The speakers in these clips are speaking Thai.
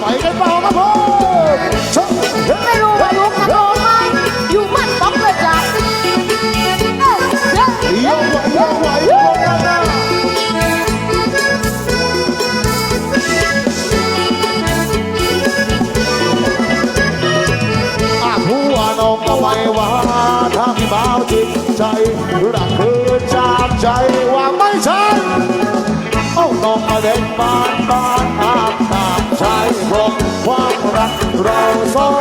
ไปกันต่อครับผมชกเฮ้ยไม่รู้ว่าอยู่คอนโดไหมอยู่บ้านป๊อกเลยจ้ะเอ้ยเอ้ยโยกไหวโยกไหวโยกกันนะอาผู้ว่าน้องก็ไม่ว่าถ้าพี่บ่าวจริงใจรักคือจากใจว่าไม่ใช่โอ้น้องมาเด็กบ้านบ้าน เราสอง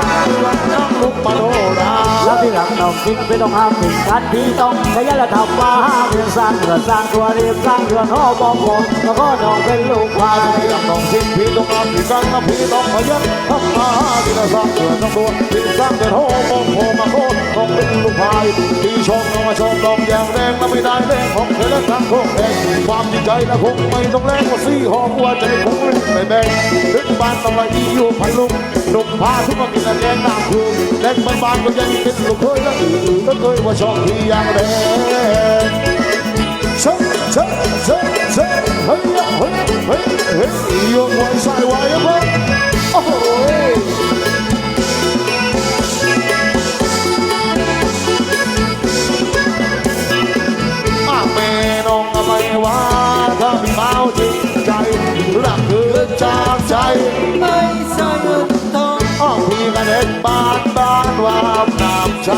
รักน้ำลุกมาโนราแล้วที่หลังต้องจริงไม่ต้องห้ามถึงกัดที่ต้องขยันและทำมาเรียนสร้างเรือสร้างตัวเรียนสร้างเรือนหอบอกคนแล้วก็น้องเป็นลูกควายแล้วต้องทิ้งพี่ต้องห้าพี่กันนะพี่ต้องขยันทำมาที่เราสร้างเกิดต้องตัวที่สร้างเกิดโฮมองโฮมาโคตร องเป็นลูกพายที่ชมน้องมาชมน้องอย่างแรงและไม่ได้แรงของเธอและทางโคกแดงความดีใจและคงไม่ต้องแรงกว่าซี่หอมหัวใจคงไม่แบ่งถึงบ้านต้องมาอีอยู่พันลุกลุกพาทุกคนกินแกงน้ำคืนแรงบ้านบ้านก็ยังเป็นลูกเคยและอื่นก็เคยว่าชอบที่อย่างแรงเช่เช่เช่เช่เฮ้ยเฮ้ยเฮ้ยเฮ้ยโยกไว้ใส่ไว้ครับโอ้โห ว่าถ้าพี่เมาจริงใจรักคือจากใจไม่ กันเด็กบ้านบ้านว่าน้ำใจ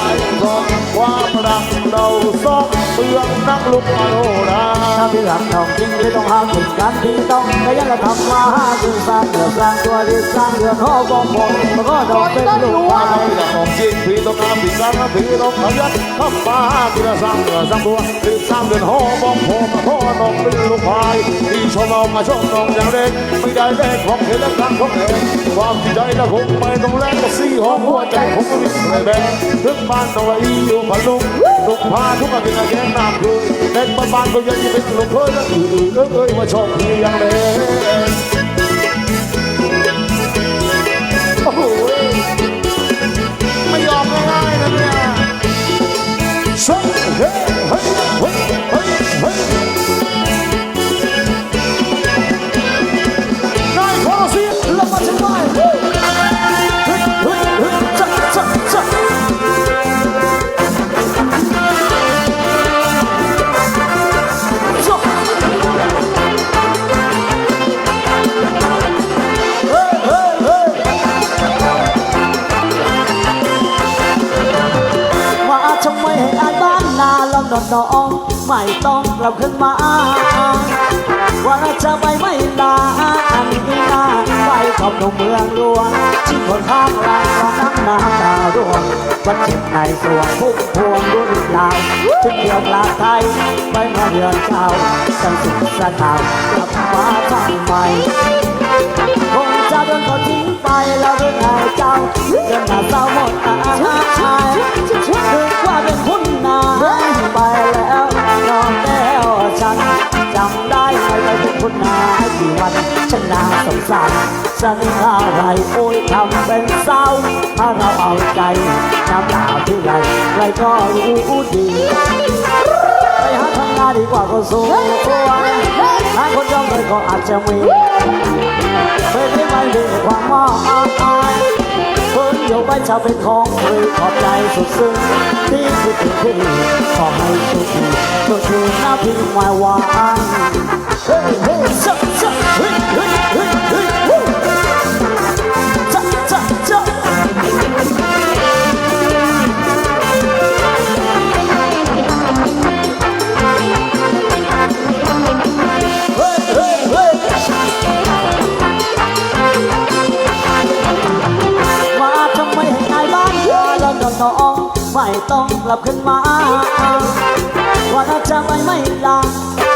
ของความรักเราสองเมืองนักลุกมาโนราถ้าที่หลังต้องจริงไม่ต้องห้ามถึงกันที่ต้องขยันและทำมาเรียนสร้างเรือนสร้างตัวเรียนสร้างเรือนห่อบอกคนแล้วก็น้องเป็นลูกควาถ้ายพี่ต้องจริงพี่ต้องงามพี่กันพี่ต้องขยันทำมาพี่ละสร้างเดือนสร้างตัวพี่สร้างเดือนหอบองโพมาพ่อน้องเป็นลูกพายพี่ชมเอามาชมน้องอย่างเด็กไม่ได้แรกของเห็นและทางของเองความที่ใจนะคงไม่ต้องแรงก็ซี่หอมหัวใจคงไม่มีใครแดงถึงบ้านต้องอีอยู่พัลุงลุงพาทุกอาทิตย์แกงน้ำเลยเด็กบ้านก็ยังเป็นลูกเคยและอื่นเอ้ยมาชมพี่ย่างเด็ก นนน้องไม่ต้องกลับขึ้นมาว่าจะไปไม่ลาอันนี้นาไปกับหนุ่มเมืองหลวงที่คนข้างลางก็นั่งน้ำตาร่วงวันเจ็บในสวงพุ่งพวงรุ่นลาวถึงเดียวกลาไทยไปมาเรือนเก่าจังสุดสะเทากลับมาทำใหม่คงจะโดนเขาทิ้ง ไปแล้วเรื่องไอ้เจ้าเรื่องหน้าเศร้าหมดอาหายถึงว่าเป็นคุณนายไปแล้วน้องแก้วฉันจำได้ไหมไปเป็นคุณนายกี่วันฉันน่าสงสารสัญญาอะไรโอ้ยทำเป็นเศร้าถ้าเราเอาใจน้ำตาที่ไหลใครก็รู้ดีไปหาทำงานดีกว่าก็สู้หาคนยอมเลยก็อาจจะมี คนอยู่ไปจะเป็นของฟรีขอบใจสุดซึ้งที่คิดถึงพี่ขอให้โชคดีก็คือหน้าพี่ไม่หวานเฮ้ยเฮ้ยจ๊ะจ๊ะเฮ้ยเฮ้ยเฮ้ย นอนน้องไม่ต้องกลับขึ้นมาว่าจะไม่ไม่ลา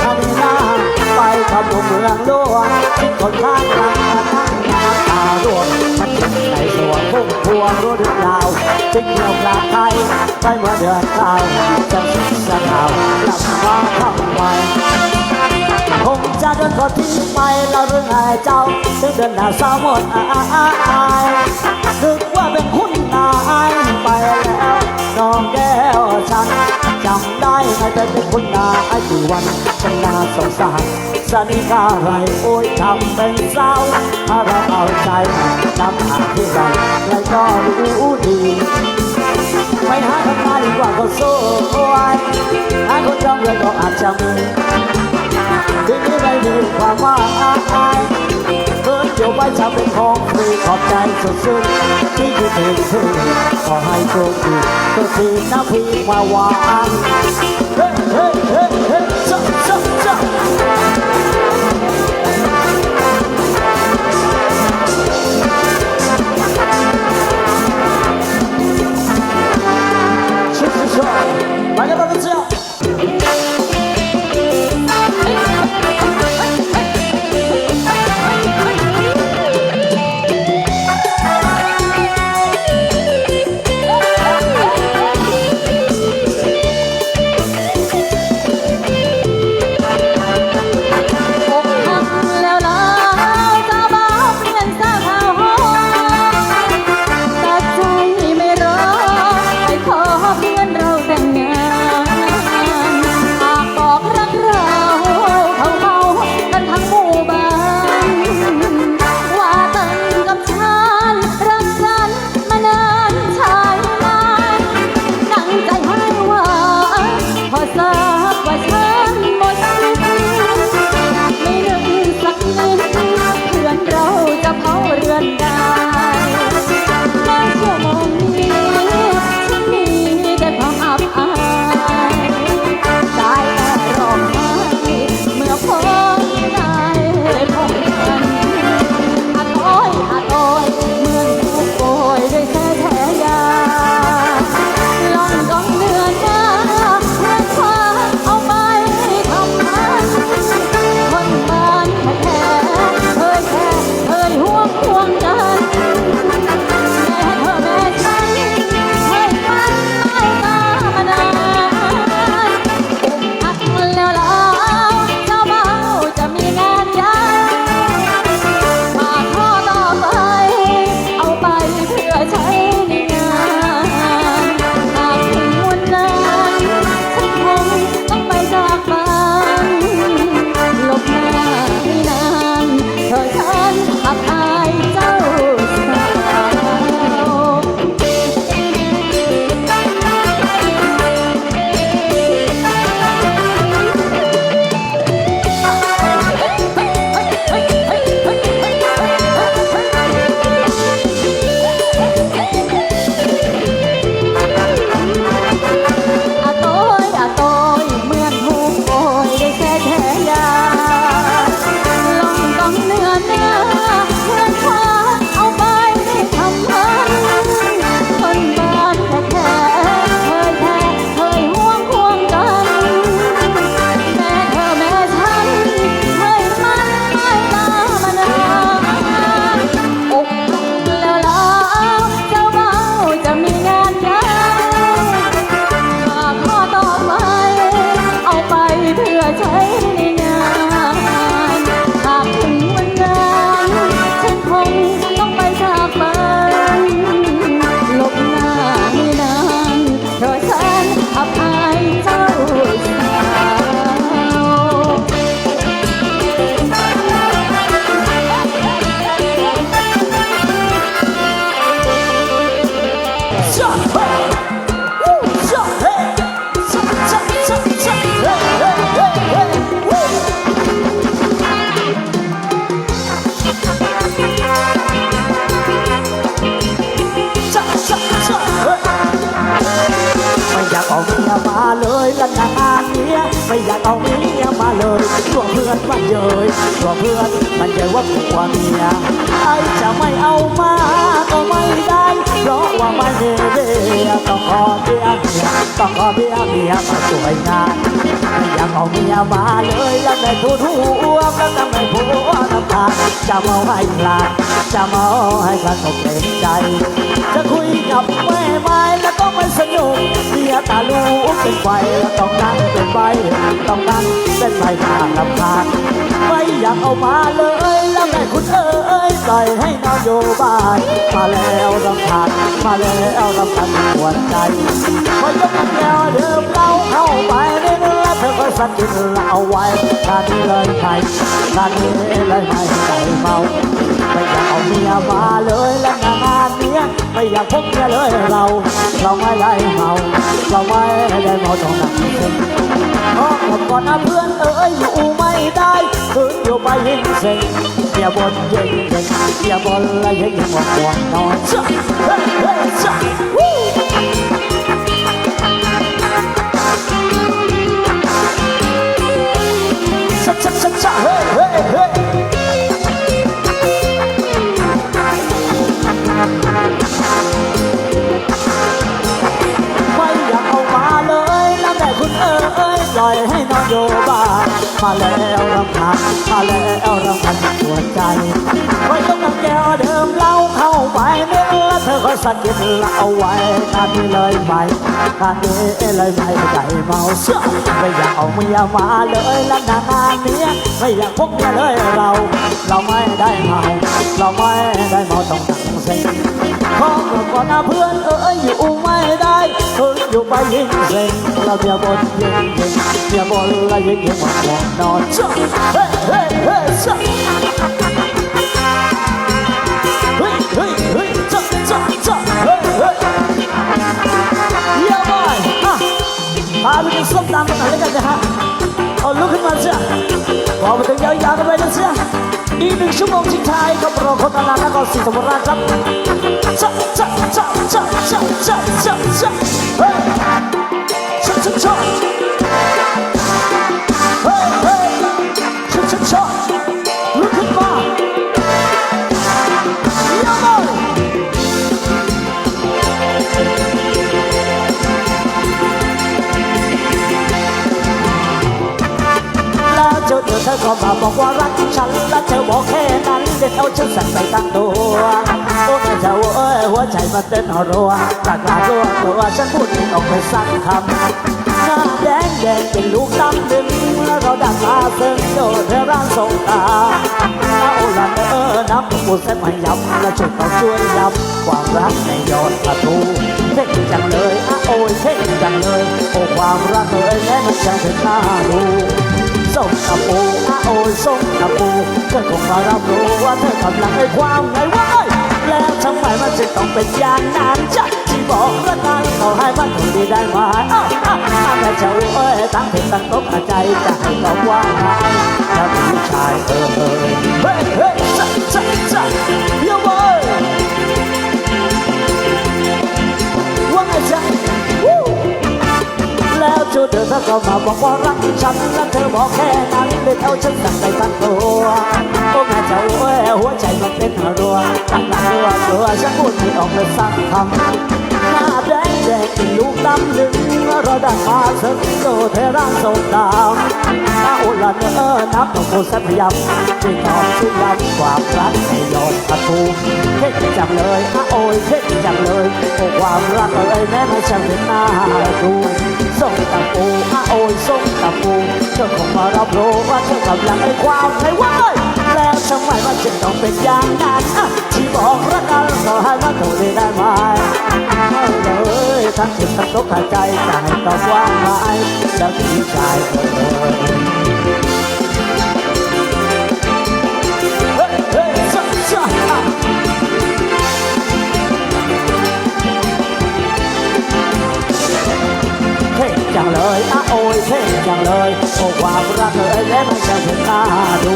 ทำหน้าไปกับหนุ่มเมืองหลวงที่คนข้างหลังมานั่งน้ำตาร่วงมันเป็นในสวนพุ่งพวงรู้ดึกดาวจึงเที่ยวกลาไทยไปเมื่อเดือนเก้าจะสิ้นสนาวกลับมาทำไมคงจะเดินก็ทิ้งไปแล้วเรื่องไอ้เจ้าถึงเดินหน้าสาวหมดอาย เป็นคนหน้าอายุวันฉันน่าสงสารสนิกาไรโอ้ยทำเป็นเศร้าถ้าเราเอาใจน้ำหาที่ไรไรก็รู้ดีไม่หาทำงาดีกว่าก็โซ่ไอ้หาคนจำเลยก็อาจจะมีที่นี่ไม่มีความว่าอาย เดี๋ยวไว้จะเป็นของฟรีขอบใจสุดซึ้งที่คิดถึงเธอขอให้โชคดีก็คือน้ำพี่มาวางเฮ้เฮ้เฮ้เฮ้ ก็ขอเมียเมียมาสวยงามอยากเอาเมียมาเลยอยากได้ผู้ทุ่แล้วทำไม่ผู้น้ำตาจะมาให้พลาดจะมาให้พลาดตกเต็มใจ จะคุยกับแม่ไม้แล้วก็ไม่สนุกเมียตาลูกเป็นไฟต้องนั่งเป็นไฟต้องนั่งเป็นไฟทางลำพังไม่อยากเอามาเลยแล้วได้คุณเออ ใจให้นโยบาย มาแล้วสำคัญมาแล้วสำคัญหัวใจพอยกแล้วเดิมเราเข้าไปในเนื้อเธอก็สักกินเอาไว้งานนี้เลยไทยงานนี้เลยไทยใจเมาไม่อยากเอาเมียมาเลยและงานเนี้ยไม่อยากพบเมียเลยเรา เราไม่ได้เมาเราไม่ได้เมาต้องนั่งเพราะก่อนหน้าเพื่อนเอ้ยอยู่ไม่ได้ cứ yêu bay yên sinh Nhà buồn yên tình Nhà buồn là yên yên một buồn nói ิดละเอาไว้งานนี้เลยไปงานนี้เลยไม่ใจเมาเชื่อไม่อยากเอาเมียมาเลยแล้วนางาเนี้ยไม่อยากพกเมียเลยเรา เราไม่ได้เมาเราไม่ได้เมาต้องนั่งเซ็งขอเมื่อก่อนนะเพื่อนเอ้ยอยู่ไม่ได้เอออยู่ไปยิ่งเซ็งเราเบียบนยิ่งยิ่งเบียบนละยิ่งยิ่งหมดห่วงนอนจ้ะเฮ้เฮ้เฮ้ยจ้ ชั่วโมงทิ้งท้ายกับรอคนตลาดนครศรีธรรมราชครับ cha cha cha cha cha cha cha cha hey cha อเธอก็มาบอกว่ารักฉันและเธอบอกแค่นั้นเด็ดเอาฉันใส่ไปตั้งตัวโอ้แม่เจ้าเอ้ยหัวใจมันเต้นรัวกลากลารัวตัวฉันพูดไม่ออกไปสักคำหน้าแดงแดงเป็นลูกดำดึงแล้วเราดังลาเซิงโดนเธอร่างสงตาเอาละเออนับปูเส้นไม่ยับและช่วยเขาช่วยยับความรักในยอดประตูเท่จังเลยอะโอ้ยเท่จังเลยโอ้ความรักเอ้ยแม้มันจะเป็นหน้าดู ส่งกระปูอาโอยส่งกระปูเธอคงมารับรู้ว่าเธอกำลังให้ความไงวะเอ้แล้วทำไมมันจึงต้องเป็นอย่างนั้นจ๊ะที่บอกรักกันเขาให้มันคงดีได้ไหมอ้าวอ้าวอ้าวแต่เจ้าเอ้ยตั้งเพจตั้งโต๊ะใจจะให้เขาว่าไงถ้าผู้ชายเออเฮ้ยเฮ้ย ชื่อเธอเธอก็มาบอกว่ารักฉันและเธอบอกแค่นั้นไลยเท่าฉันสั่งไปทั้งตัวอ้แม่เจ้าเอ้หัวใจมันเต้นหัวตั้งหลักรัวรัวฉันพูดไม่ออกเลยสักคำหน้าแดงแดงเป็ลูกตั้มหนึ่ đang hát sớm đồ thế đang sầu đau ta ôn là nỡ nắp đồng hồ sắp dập chỉ còn suy lắm, quả rắn này dồn thật thu hết chẳng lời á ôi hết chẳng lời. Ô quả rắn ơi nén hay chẳng đến na ru sông tầm ô á ôi sông tầm ô chẳng không mà đọc rô và chẳng cầm lặng ấy quá thấy quá ơi! ทำไมมันจึงต้องเป็นอย่างนั้นที่บอกรักกันขอให้มันถูกได้ไหมเอาเลยทั้งจิตทั้งตกใจจะให้ตอบว่างไงแล้วที่ชายเอ่ยเฮ้ยเฮ้ยจ้าจ้าอะเท่จังเลยอะโอยเท่จังเลยโอ้ความรักเอ้ยแล้วมันจะเป็นหน้าดู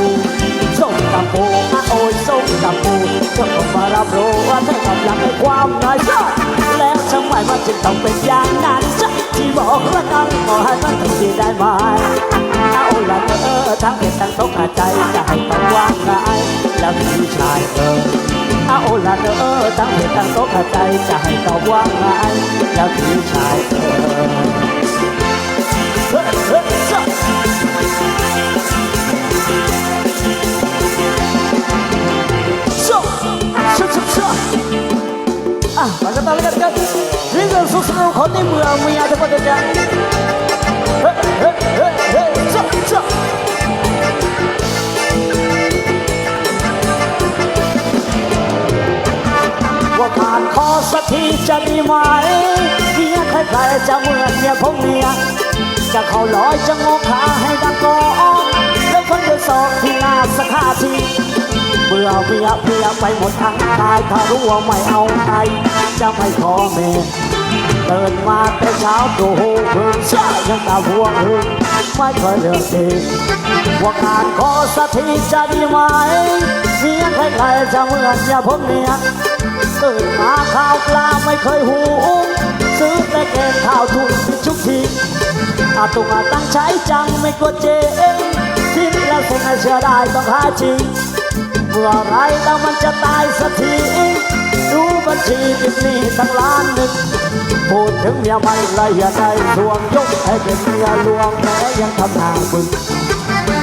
ส้มตำปูอะโอยส้มตำปูก็ต้องมารับรู้ว่าเธอกำลังให้ความน้อยชอบแล้วทำไมมันจึงต้องเป็นอย่างนั้นจ๊ะที่บอกรักกันขอให้มันถึงที่ได้ไหมเอาละเออทั้งเป็นทั้งตกใจจะให้ต้องวางไงแล้วพี่ชายเออเอาละเออตั้งเหตุตั้งโต๊ะใจจะให้ตอบว่าไงแล้วพี่ชายเออ อะมากันต่อเลยกันกันนี่คือสุดสนุกของในเมืองมียทุกคนจ้ะเฮ้เฮ้เฮ้เฮ้จ้ะจ้ะว่าผ่านคอสักทีจะดีไหมเมียใครๆจะเหมือนเมียของเมียจะเขาลอยจะงอขาให้ดังกองแล้วคนเดียวสองที่หน้าสักห้าที เบื่อเมียเมียไปหมดทั้งกายถ้ารู้ว่าไม่เอาใครจะไม่ขอเมเดินมาแต่เช้าดูเพิ่งเช้ายังตาพวงหึงไม่เคยเลือกเองว่างานขอสักทีจะดีไหมเมียใครๆจะเหมือนเมียผมเนี่ยตื่นมาข้าวปลาไม่เคยหูซื้อแต่แกงข้าวทุกทุกทีอาตุงอาตั้งใช้จังไม่กลัวเจ๊งคิดแล้วคงไม่เชื่อได้ต้องหาจริง เมื่อไรแล้วมันจะตายสักทีดูบัญชีติดหนี้ตั้งล้านหนึ่งพูดถึงเมียไม่ละเอียดในทวงยกให้เป็นเมียหลวงแม้ยังทำหน้าบึ้ง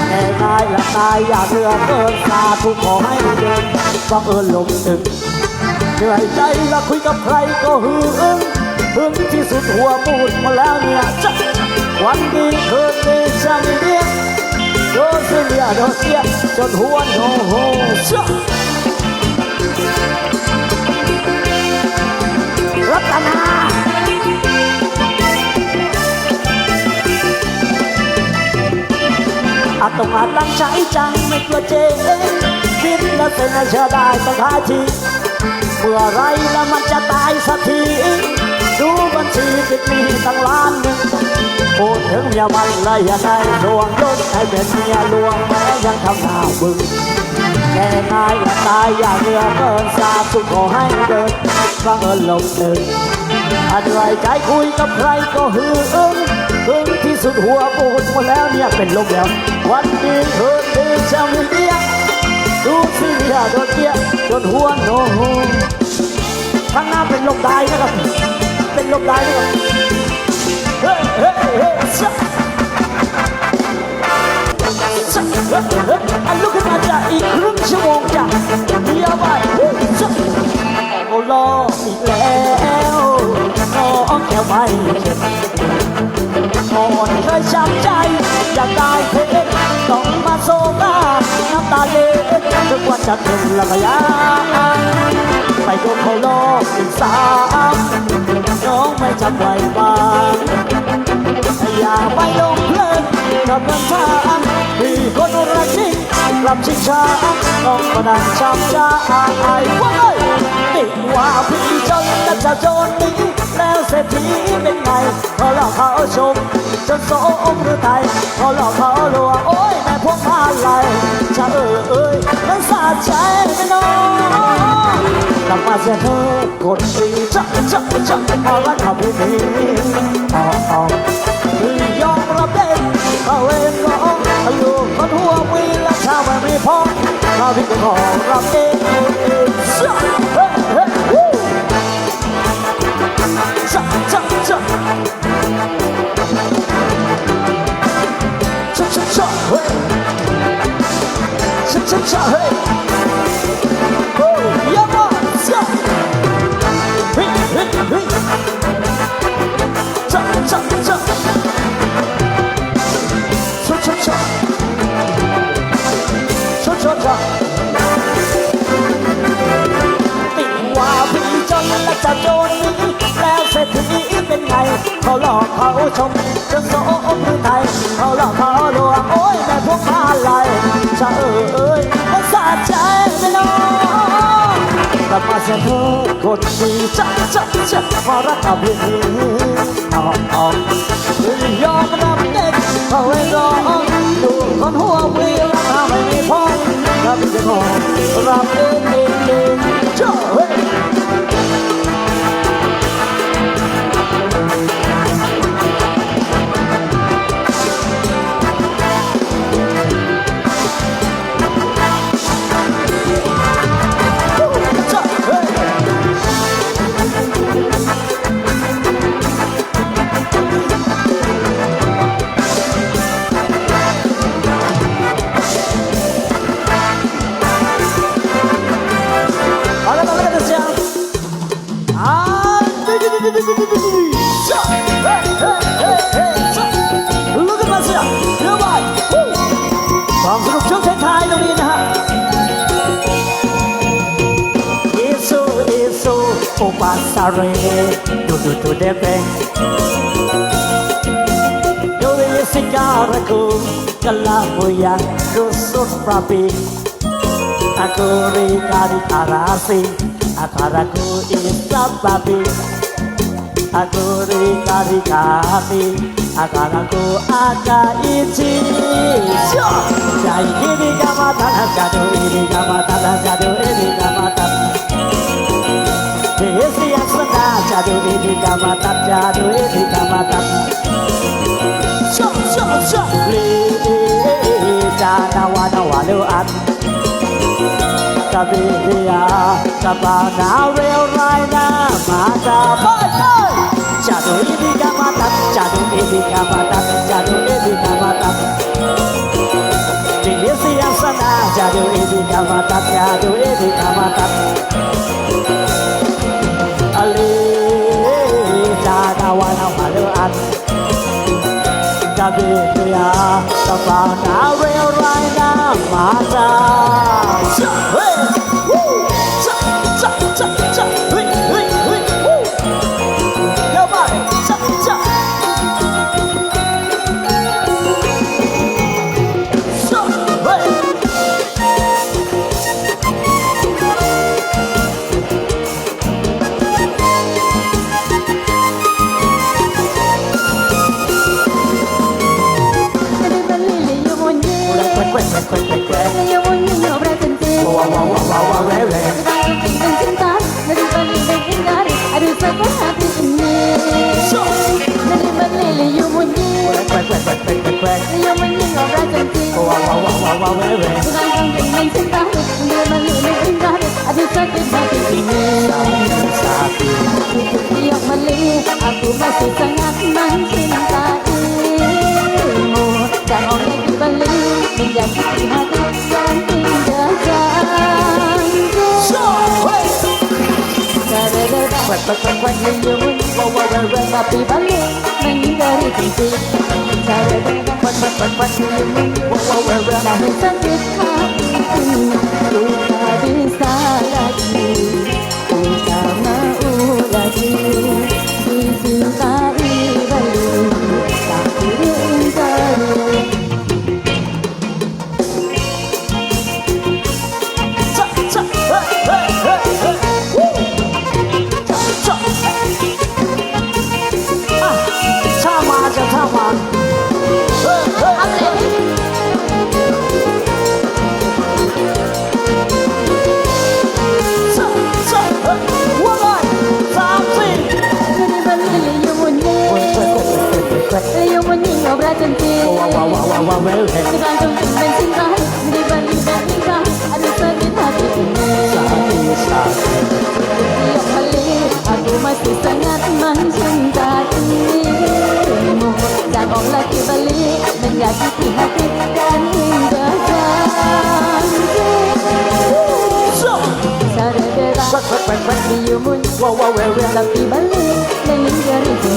แง่ายละตายอย่าเลือกเกินสาทุกขอให้เดินบังเอิญลงตึกเหนื่อยใจละคุยกับใครก็หึงหึงที่สุดหัวปูดมาแล้วเนี่ยจะวันดีคืนดีจะ โดนเสียจนหัวโนโหจะรัตนาอาตมาตั้งใจจังไม่กลัวเจ๊คิดแล้วเส้นเชื่อได้ต้องหาทีเมื่อไรแล้วมันจะตายสักที ดูบัญชีติดหนี้ตั้งล้านหนึ่ง พูดถึงเมียมันเลยยังไงดวงยศให้เป็นเมียหลวงแม้ยังทำหน้าบึ้งแก่ง่ายและตายอย่าเหลือเกินสาธุขอให้เดินบังเอิญลงหนึ่งอันไรใจคุยกับใครก็หึงหึงที่สุดหัวปูดหมดแล้วเนี่ยเป็นลมแล้ว วันดีคืนดีจะมีเดียดูสิเนี่ยโดนเตี้ยจนหัวโนโหข้างหน้าเป็นลมได้นะครับ เป็นลมได้นะครับเฮ้ย อันลุกขึ้นมาจะอีกครึ่งชั่วโมงจ้ะเดียวไปชักโอ้รออีกแล้วน้องแก้วไม่ก่อนเคยช้ำใจอยากได้เพชรต้องมาโซกาน้ำตาเล็ดทุกวันจะถึงละพยางไปโดนเขาลกอีกสามน้องไม่จำไว้บ้าง อย่าไปลงเพลินกับเงินชานมีคนรักจริงกลับชิงชาต้องมานั่งช้ำใจว่าเอ้ยติดว่าพี่จนและจะจนนี้แล้วเศรษฐีเป็นไงเขาหลอกเขาชมจนโสมหรือไทยเขาหลอกเขาลวงโอ้ย แม่พวกพาเอ่ยเอ้ยมันสะใจไม่น้องกลับมาเสียเธอกดดีจักจักจักเอาละขับพี่นี้อ๋ออ๋อยอมรับเด็กเขาเองก็อยู่คนหัววีและชาวไม่มีพ่อเราพี่ก็ขอรับเองเองเฮ้ยเฮ้ยวู้ cha cha cha cha cha cha hey cha cha cha hey. Oh yeah man แล้วเศรษฐีเป็นไง เขาหลอกเขาชมจนโสมหรือไทยเขาหลอกเขาลวงโอ้ยแม่พวกมาลายจะเอ่ยมันสะใจไม่น้องกลับมาเสียเธอคนดีจะจะจะมารักกับพี่อ๋ออ๋อยอมรับเด็กเขาเองร้องดูคนหัววีรักไม่มีพ้องรับจะขอรับเองเองเองเจ้าเฮ้ pasare Dudu tu depe Duri sigaraku Kelabu yang rusuk rapi Aku rikari karasi Akaraku isap babi Aku rikari kami Akaraku ada ya, izin Jai ini kamatan Jadu ya, ini kamatan Jadu ya, ini kamatan Desi yang senang Jadu ini kamatan Jadu ini kamatan Shop, shop, shop Lidah nawa-nawa-luan Kabiya Kabana real right now Mata ลีจานาวานามาเลออันกาบิเบียตะฟานาเรียวไรน้ำมาจ้า นิยมมันยิ่งออกรักกันจริงว้าวว้าวว้าวว้าวว้าวเว้ยเว้ยทุกการทำเป็นมันฉันรักเดิมาหรือไม่ถึงนรักอาทิตย์ก็ติดมาเป็นี่มือสาวสาวนิยมมันลืออาตูมาสุดสังหารมันคือน้ำตา Dadadada, Quack, quack, quack, quack. menyumun Wow, wow, wow, wow. Tapi balik menghindari well head าธุสาธุมสิงัดมันฉันจากนี้จากออกลาคิบาลีมันอยากที่ที่หาติดกันเดินทางสารเดรัก quack quack quack มีอยู่มุน wow wow well well ลาคิบาลีในลิ้นเดียวจริง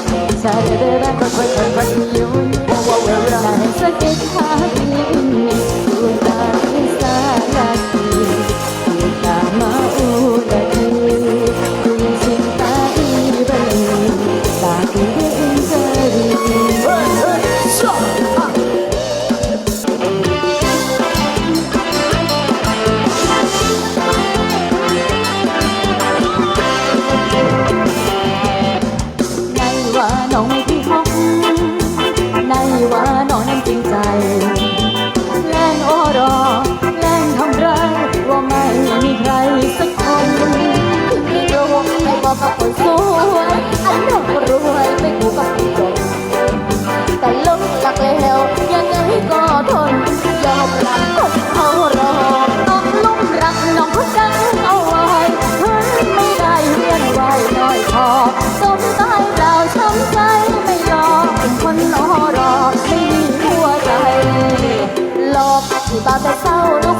ๆสารเดรัก quack quack quack quack มีอยู่ สมตายเปล่าช้ำใจไม่ยอมคนนอรอไม่มีหัวใจหลอกที่บ้าแต่เศร้าลูก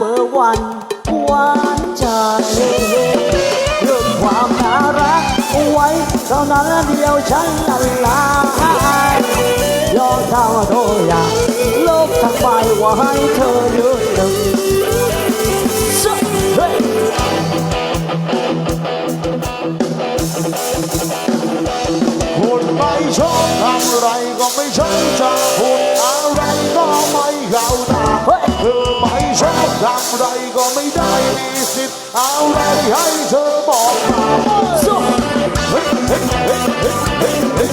เบอร์วันหวานใจเรื่องความน่ารักเอาไว้เท่านั้นเดียวฉันละลายยอมเท่าโทอยาโลกทั้งใบว่าให้เธอยืนหนึ่งเฮ้ยคุณไม่ชอบทำอะไรก็ไม่ใช่จะพูดอะไรก็ไม่เข้าตา เธอไม่ชอบทำอะไรก็ไม่ได้มีสิทธิ์อะไรให้เธอบอกมาเฮ้ยเฮ้ยเฮ้ยเฮ้ยเฮ้ยเฮ้ย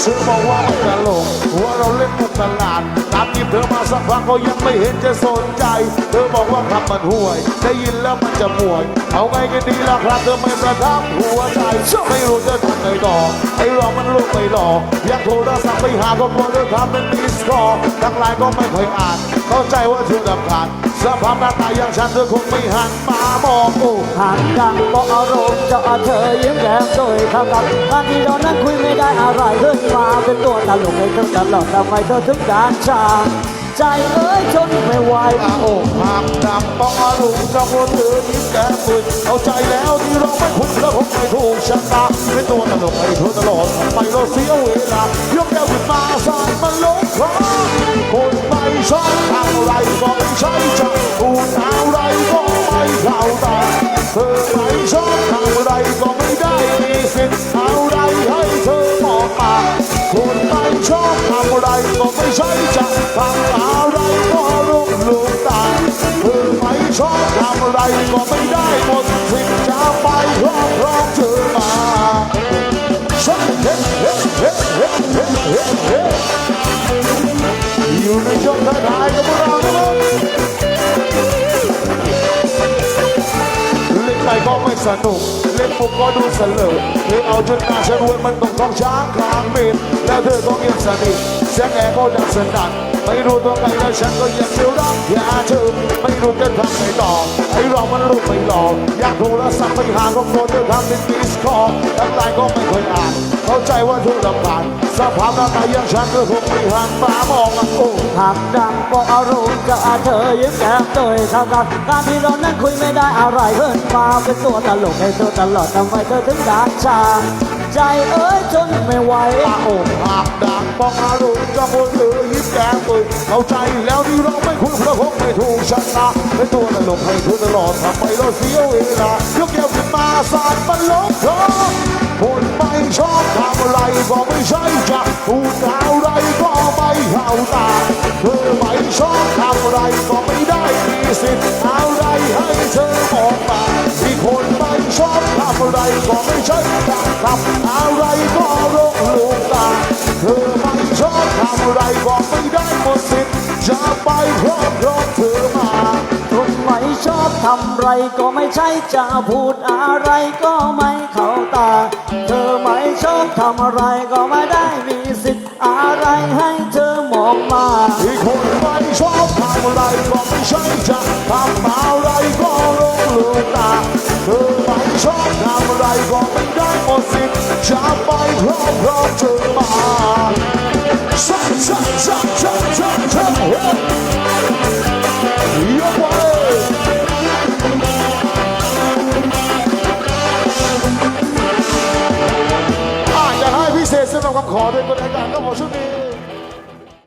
เธอบอกว่า ตลกว่าเราเล่นมุกตลาดตามที่เธอมาสักพักก็ยังไม่เห็นจะสนใจ เธอบอกว่าคำมันห่วย ได้ยินแล้วมันจะป่วย เอาไงกันดีล่ะครับเธอไม่ประทับหัวใจไม่รู้จะทำไงต่อไอ้เรามันลูกไม่หลอกอยากโทรศัพท์ไปหาก็กลัวเธอทำเป็นมิสคอทั้งหลายก็ไม่ค่อยอ่าน เข้าใจว่าเธอดำคานสภาพหน้าตาอย่างฉันเธอคงไม่หันมามองโอ้หากดังบอกอารมณ์จะเอาเธอยิ้มแย้มโดยคำกับบางที่เรานั้นคุยไม่ได้อะไรขึ้นมาเป็นตัวตลกให้เธอตลอดทำไมเธอถึงด่านชา ใจเอ้ยทนไม่ไหวอาโอกหักดำต้องอารมณ์กับคนอื่นยิ้มแก้มปืนเอาใจแล้วที่เราไม่คุ้นแล้วคงไม่ถูกชะตาเป็นตัวตลกให้เธอตลอดไมเราเสียเวลายกแก้วขึ้นมาสายมันลงคอคนไม่ชอบทำอะไรก็ไม่ใช่จะพูดอะไรก็ไม่เข้าตาเธอไม่ชอบทำอะไรก็ไม่ได้มีสิทธิ์อะไรให้เธอบอกมา คนไม่ชอบทำอะไรก็ไม่ใช่จะทำอะไรก็รุกลุกตาเธอไม่ชอบทำอะไรก็ไม่ได้หมดสิทธิ์จะไปรอมรอมเธอมาฉันเฮ้เฮ้เฮ้เฮ้เฮ้เฮ้เฮ้อยู่ในช่วงทายกับกเรานรับ ไปก็ไม่สนุก เล่นมุกก็ดูเสลิมเธอเอาจนตาฉันวนมันตรงท้องช้างกลางเมนแล้วเธอก็เงียบสนิทเสียงแอร์ก็ดังสนั่นไม่รู้ตัวไงแล้วฉันก็ยังเดียวรักอย่าเธอไม่รู้จะทำไงต่อไอ้เรามันรู้ไม่หลอกอยากโทรศัพท์ไปหาก็โทรเธอทำเป็นดิสคอลทั้งไลน์ก็ไม่เคยอ่าน เข้าใจว่าเธอลำบากสภาพร่างกายย่างฉันเธอคงม่หันมามองโอ้หากดังบอกอารมณ์จะเอาเธอยิ้มแย้มโดยคำกับการที่เรานั้นคุยไม่ได้อะไรขึ้นมาเป็นตัวตลกให้เธอตลอดทำไมเธอถึงด่านชาใจเอ้ยทนไม่ไหวโอกหักดังบอกอารมณ์จะบนเรือยิ้มแย้มเอ่ยเข้าใจแล้วที่เราไม่คุ้นเพราะคงไม่ถูกชะตาเป็นตัวตลกให้เธอตลอดทำไมเราเสียเวลายกแก้วขึ้นมาสาดมันลงคอ คนไม่ชอบทำอะไรก็ไม่ใช่จะพูดอะไรก็ไม่เข้าตาเธอไม่ชอบทำอะไรก็ไม่ได้มีสิทธิ์อะไรให้เธอบอกมาที่คนไม่ชอบทำอะไรก็ไม่ใช่จะทำอะไรก็ลงลูกตาเธอไม่ชอบทำอะไรก็ไม่ได้หมดสิทธิ์จะไปรอบรองเธอมาคนไม่ชอบทำไรก็ไม่ใช่จะพูดอะไรก็ไม่เข้าตา ชอบทำอะไรก็ไม่ได้มีสิทธิ์อะไรให้เธอมองมาที่คนไม่ชอบทำอะไรก็ไม่ใช่จะทำอะไรก็ลงลูกตาเธอไม่ชอบทำอะไรก็ไม่ได้หมดสิทธิ์จะไปเพราะเพราะเธอมาชักชักชักชักชักชักยกไป ঘরে করে একা বসবে।